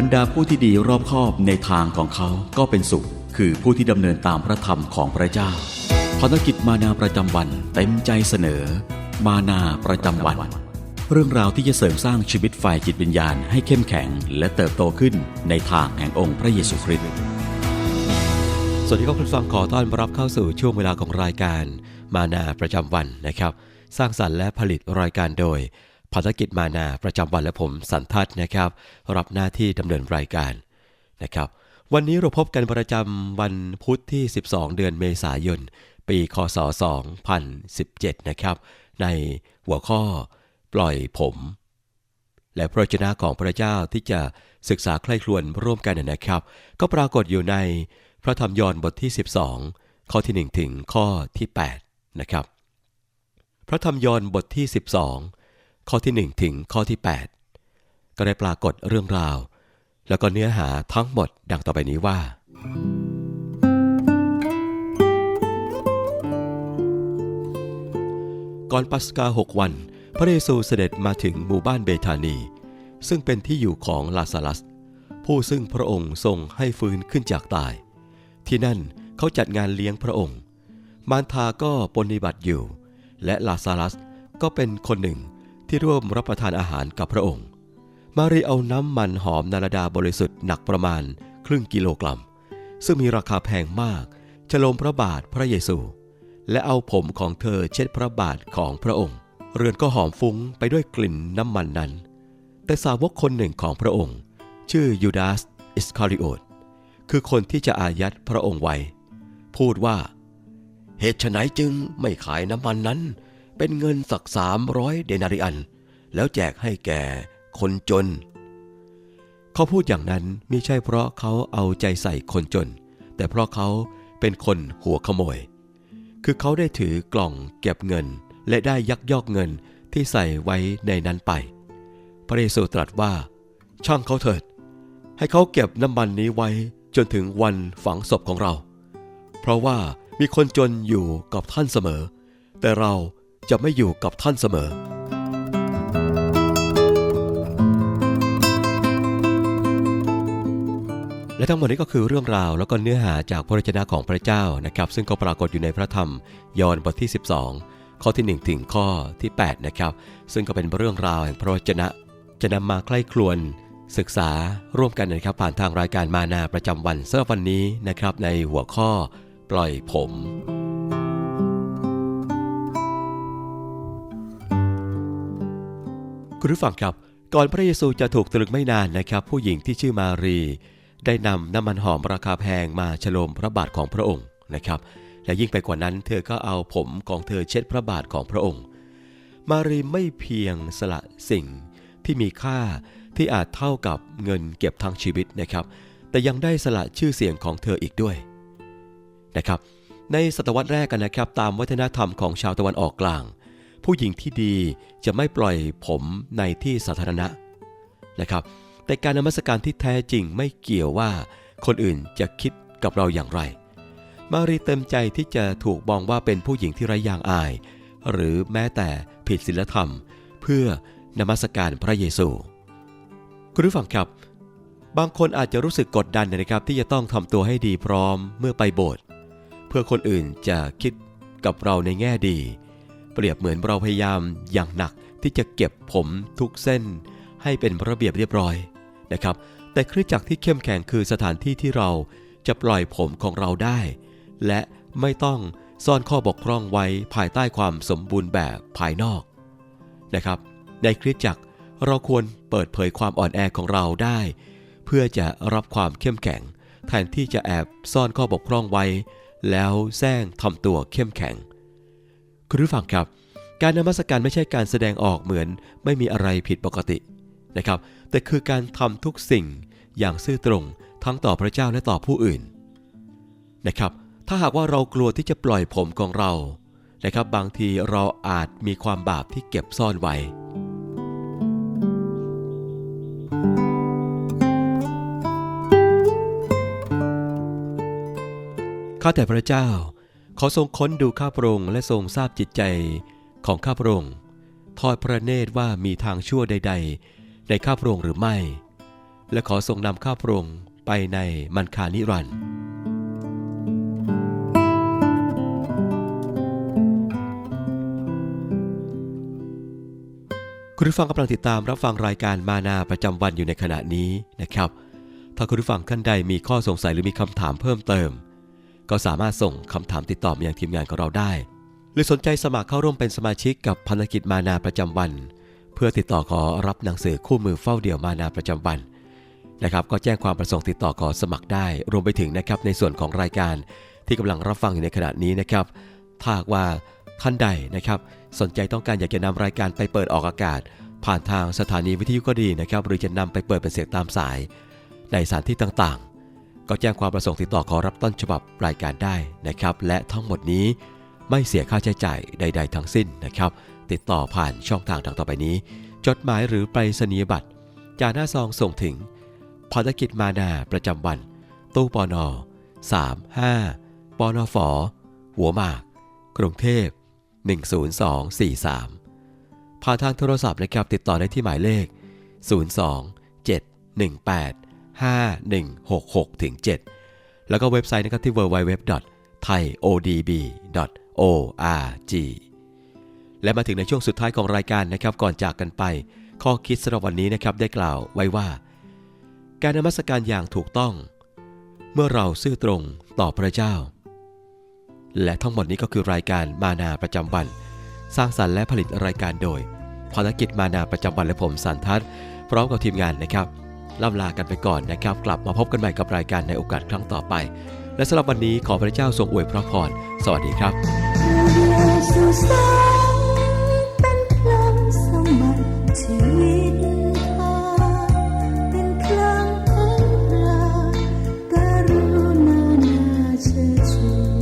บรรดาผู้ที่ดีรอบคอบในทางของเขาก็เป็นสุข คือผู้ที่ดำเนินตามพระธรรมของพระเจ้าภารกิจมานาประจำวันเต็มใจเสนอ มานาประจำวัน เรื่องราวที่จะเสริมสร้างชีวิตฝ่ายจิตวิญญาณให้เข้มแข็ง และเติบโตขึ้นในทางแห่งองค์พระเยซูคริสต์สวัสดีครับคุณฟังขอต้อนรับเข้าสู่ช่วงเวลาของรายการ มานาประจำวันนะครับ สร้างสรรค์และผลิตรายการโดย ภารกิจมานาประจำวันและผมสันทัศน์นะครับ รับหน้าที่ดำเนินรายการนะครับ วันนี้เราพบกันประจำวันพุธที่ 12 เดือนเมษายน ปีคศ 2017 นะครับ ในหัวข้อปล่อยผม และพระวจนะของพระเจ้าที่จะศึกษาใคร่ครวญร่วมกันนะครับ ก็ปรากฏอยู่ในพระธรรมยอห์นบทที่ 12 ข้อที่ 1 ถึงข้อที่ 8 นะครับ พระธรรมยอห์นบทที่ 12 ข้อที่ 1 ถึงข้อที่ 8 ก็ได้ปรากฏเรื่องราว แล้วก็เนื้อหาทั้งหมดดังต่อไปนี้ว่า ก่อนปัสกาหกวัน พระเยซูเสด็จมาถึงหมู่บ้านเบธานี ซึ่งเป็นที่อยู่ของลาซารัส ผู้ซึ่งพระองค์ทรงให้ฟื้นขึ้นจากตาย ที่นั่นเขาจัดงานเลี้ยงพระองค์ มารทาก็ปฏิบัติอยู่ และลาซารัสก็เป็นคนหนึ่ง ที่ร่วมรับประทานอาหารกับพระองค์ มารีเอาน้ำมันหอมนาลดาบริสุทธิ์หนักประมาณครึ่งกิโลกรัม ซึ่งมีราคาแพงมากฉลมพระบาทพระเยซู และเอาผมของเธอเช็ดพระบาทของพระองค์ เรือนก็หอมฟุ้งไปด้วยกลิ่นน้ำมันนั้น แต่สาวกคนหนึ่งของพระองค์ ชื่อยูดาสอิสคาริโอตคือคนที่จะอายัดพระองค์ไว้ พูดว่า เหตุไฉนจึงไม่ขายน้ำมันนั้น เป็นเงินสักสามร้อยเดนาริอัน แล้วแจกให้แก่คนจน เขาพูดอย่างนั้นไม่ใช่เพราะเขาเอาใจใส่คนจน แต่เพราะเขาเป็นคนหัวขโมย คือเขาได้ถือกล่องเก็บเงินและได้ยักยอกเงินที่ใส่ไว้ในนั้นไป พระเยซูตรัสว่า ช่างเขาเถิด ให้เขาเก็บน้ำมันนี้ไว้จนถึงวันฝังศพของเรา เพราะว่ามีคนจนอยู่กับท่านเสมอ แต่เรา จะไม่อยู่กับท่านเสมอ และทั้งหมดนี้ก็คือเรื่องราวแล้วก็เนื้อหาจากพระวจนะของพระเจ้านะครับ ซึ่งก็ปรากฏอยู่ในพระธรรมยอห์นบทที่ 12 ข้อที่ 1 ถึงข้อที่ 8 นะครับ ซึ่งก็เป็นเรื่องราวแห่งพระวจนะ จะนำมาใกล้ครวนศึกษาร่วมกันนะครับผ่านทางรายการมานาประจำวันเสำหรับวันนี้นะครับในหัวข้อปล่อยผม คุณผู้ฟังครับ ก่อนพระเยซูจะถูกตรึงไม่นานนะครับ ผู้หญิงที่ชื่อมารี ได้นำน้ำมันหอมราคาแพงมาฉลมพระบาทของพระองค์นะครับ และยิ่งไปกว่านั้นเธอก็เอาผมของเธอเช็ดพระบาทของพระองค์ มารีไม่เพียงสละสิ่งที่มีค่าที่อาจเท่ากับเงินเก็บทั้งชีวิตนะครับ แต่ยังได้สละชื่อเสียงของเธออีกด้วยนะครับ ในศตวรรษแรกกันนะครับ ตามวัฒนธรรมของชาวตะวันออกกลาง ผู้หญิงที่ดีจะไม่ปล่อยผมในที่สาธารณะนะครับ แต่การนมัสการที่แท้จริงไม่เกี่ยวว่า คนอื่นจะคิดกับเราอย่างไร มารีเต็มใจที่จะถูกมองว่าเป็นผู้หญิงที่ไร้ยางอาย หรือแม้แต่ผิดศีลธรรม เพื่อนมัสการพระเยซู คุณผู้ฟังครับ บางคนอาจจะรู้สึกกดดันนะครับ ที่จะต้องทำตัวให้ดีพร้อมเมื่อไปโบสถ์เพื่อคนอื่นจะคิดกับเราในแง่ดี เปรียบเหมือนเราพยายามอย่างหนักที่จะเก็บผมทุกเส้น ให้เป็นระเบียบเรียบร้อยนะครับ แต่คริสตจักรที่เข้มแข็งคือสถานที่ที่เราจะปล่อยผมของเราได้ และไม่ต้องซ่อนข้อบกพร่องไว้ภายใต้ความสมบูรณ์แบบภายนอกนะครับ ในคริสตจักรเราควรเปิดเผยความอ่อนแอของเราได้ เพื่อจะรับความเข้มแข็ง แทนที่จะแอบซ่อนข้อบกพร่องไว้ แล้วแซงทำตัวเข้มแข็ง คุณผู้ฟังครับ การนมัสการไม่ใช่การแสดงออกเหมือนไม่มีอะไรผิดปกตินะครับ แต่คือการทำทุกสิ่งอย่างซื่อตรง ทั้งต่อพระเจ้าและต่อผู้อื่นนะครับ ถ้าหากว่าเรากลัวที่จะปล่อยผมของเรานะครับ บางทีเราอาจมีความบาปที่เก็บซ่อนไว้ข้าแต่พระเจ้า ขอทรงค้นดูข้าพระองค์และทรงทราบจิตใจของข้าพระองค์ทอดพระเนตรว่ามีทางชั่วใด ๆ ในข้าพระองค์หรือไม่ และขอทรงนำข้าพระองค์ไปในมันคานิรันดร์คุณผู้ฟังกำลังติดตามรับฟังรายการมานาประจำวันอยู่ในขณะนี้นะครับ ถ้าคุณผู้ฟังท่านใดมีข้อสงสัยหรือมีคำถามเพิ่มเติม ก็สามารถส่งคำถามติดต่อมายังทีมงานของเราได้ หรือสนใจสมัครเข้าร่วมเป็นสมาชิกกับพันธกิจมานาประจำวัน เพื่อติดต่อขอรับหนังสือคู่มือเฝ้าเดี่ยวมานาประจำวันนะครับก็แจ้งความประสงค์ติดต่อขอสมัครได้ รวมไปถึงนะครับในส่วนของรายการที่กำลังรับฟังอยู่ในขณะนี้นะครับถ้าหากว่าท่านใดนะครับ สนใจต้องการอยากจะนำรายการไปเปิดออกอากาศ ผ่านทางสถานีวิทยุก็ดีนะครับ หรือจะนำไปเปิดเป็นเสียงตามสาย ในสถานที่ต่างๆ ก็แจ้งความประสงค์ติดต่อขอรับต้นฉบับรายการได้นะครับ และทั้งหมดนี้ไม่เสียค่าใช้จ่ายใด ๆ ทั้งสิ้นนะครับ ติดต่อผ่านช่องทางดังต่อไปนี้ จดหมายหรือไปรษณียบัตรจากหน้าซองส่งถึงภารกิจมานาประจำวัน ตู้ปอนอ35ปอนอฝอหัวหมาก กรุงเทพ 10243 ผ่านทางโทรศัพท์นะครับติดต่อได้ที่หมายเลข 02 718 5166ถึง7แล้วก็เว็บไซต์นะครับที่ www.thaiodb.org และมาถึงในช่วงสุดท้ายของรายการนะครับก่อนจากกันไป ข้อคิดสำหรับวันนี้นะครับได้กล่าวไว้ว่า การนมัสการอย่างถูกต้อง เมื่อเราซื่อตรงต่อพระเจ้า และทั้งหมดนี้ก็คือรายการมานาประจำวัน สร้างสรรค์และผลิตรายการโดยภารกิจมานาประจำวันและผมสันทัศน์พร้อมกับทีมงานนะครับ ล่ำลากันไปก่อนนะครับ กลับมาพบกันใหม่กับรายการในโอกาสครั้งต่อไป และสำหรับวันนี้ขอพระเจ้าทรงอวยพระพร สวัสดีครับเป็。